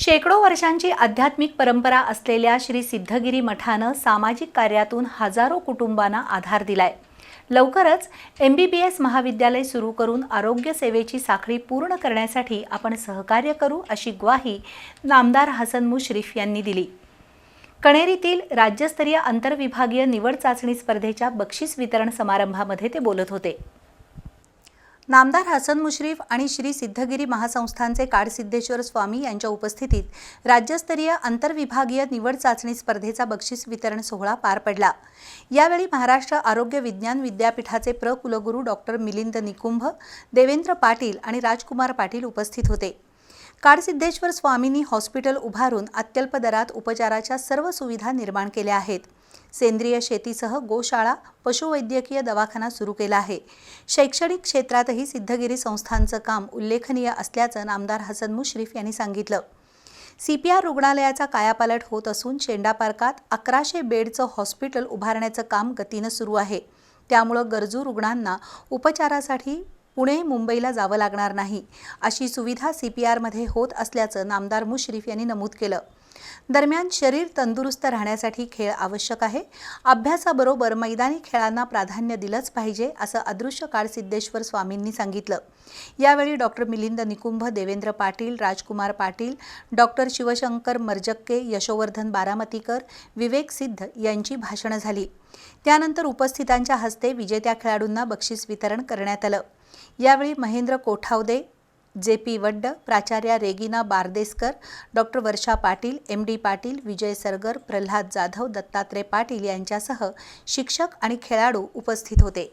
शेकडो वर्षांची आध्यात्मिक परंपरा असलेल्या श्री सिद्धगिरी मठानं सामाजिक कार्यातून हजारो कुटुंबांना आधार दिलाय. लवकरच एम बी बी एस महाविद्यालय सुरू करून आरोग्य सेवेची साखळी पूर्ण करण्यासाठी आपण सहकार्य करू अशी ग्वाही नामदार हसन मुश्रीफ यांनी दिली. कणेरीतील राज्यस्तरीय आंतरविभागीय निवड चाचणी स्पर्धेच्या बक्षीस वितरण समारंभामध्ये ते बोलत होते. नामदार हसन मुश्रीफ आणि श्री सिद्धगिरी महासंस्थानचे काडसिद्धेश्वर स्वामी यांच्या उपस्थितीत राज्यस्तरीय आंतरविभागीय निवड चाचणी स्पर्धेचा बक्षीस वितरण सोहळा पार पडला. यावेळी महाराष्ट्र आरोग्य विज्ञान विद्यापीठाचे प्र कुलगुरू डॉक्टर मिलिंद निकुंभ देवेंद्र पाटील आणि राजकुमार पाटील उपस्थित होते. काडसिद्धेश्वर स्वामींनी हॉस्पिटल उभारून अत्यल्प दरात उपचाराच्या सर्व सुविधा निर्माण केल्या आहेत. सेंद्रिय शेतीसह गोशाळा पशुवैद्यकीय दवाखाना सुरू केला आहे. शैक्षणिक क्षेत्रातही सिद्धगिरी संस्थांचं काम उल्लेखनीय असल्याचं नामदार हसन मुश्रीफ यांनी सांगितलं. सी पी आर रुग्णालयाचा कायापालट होत असून शेंडा पार्कात अकराशे बेडचं हॉस्पिटल उभारण्याचं काम गतीनं सुरू आहे. त्यामुळं गरजू रुग्णांना उपचारासाठी पुणे मुंबईला जावं लागणार नाही. अशी सुविधा सी पी आरमध्ये होत असल्याचं नामदार मुश्रीफ यांनी नमूद केलं. दरम्यान शरीर तंदुरुस्त राहण्यासाठी खेळ आवश्यक आहे. अभ्यासाबरोबर मैदानी खेळांना प्राधान्य दिलंच पाहिजे असं अदृश्य काळ सिद्धेश्वर स्वामींनी सांगितलं. यावेळी डॉक्टर मिलिंद निकुंभ देवेंद्र पाटील राजकुमार पाटील डॉक्टर शिवशंकर मर्जक्के यशोवर्धन बारामतीकर विवेक सिद्ध यांची भाषणं झाली. त्यानंतर उपस्थितांच्या हस्ते विजेत्या खेळाडूंना बक्षीस वितरण करण्यात आलं. यावेळी महेंद्र कोठावदे जे पी वड्ड प्राचार्या Regina Bardeskar doctor Varsha Patil M D Patil Vijay Sargar Pralhad Jadhav Dattatray Patil यांच्यासह शिक्षक आणि खेळाडू उपस्थित होते.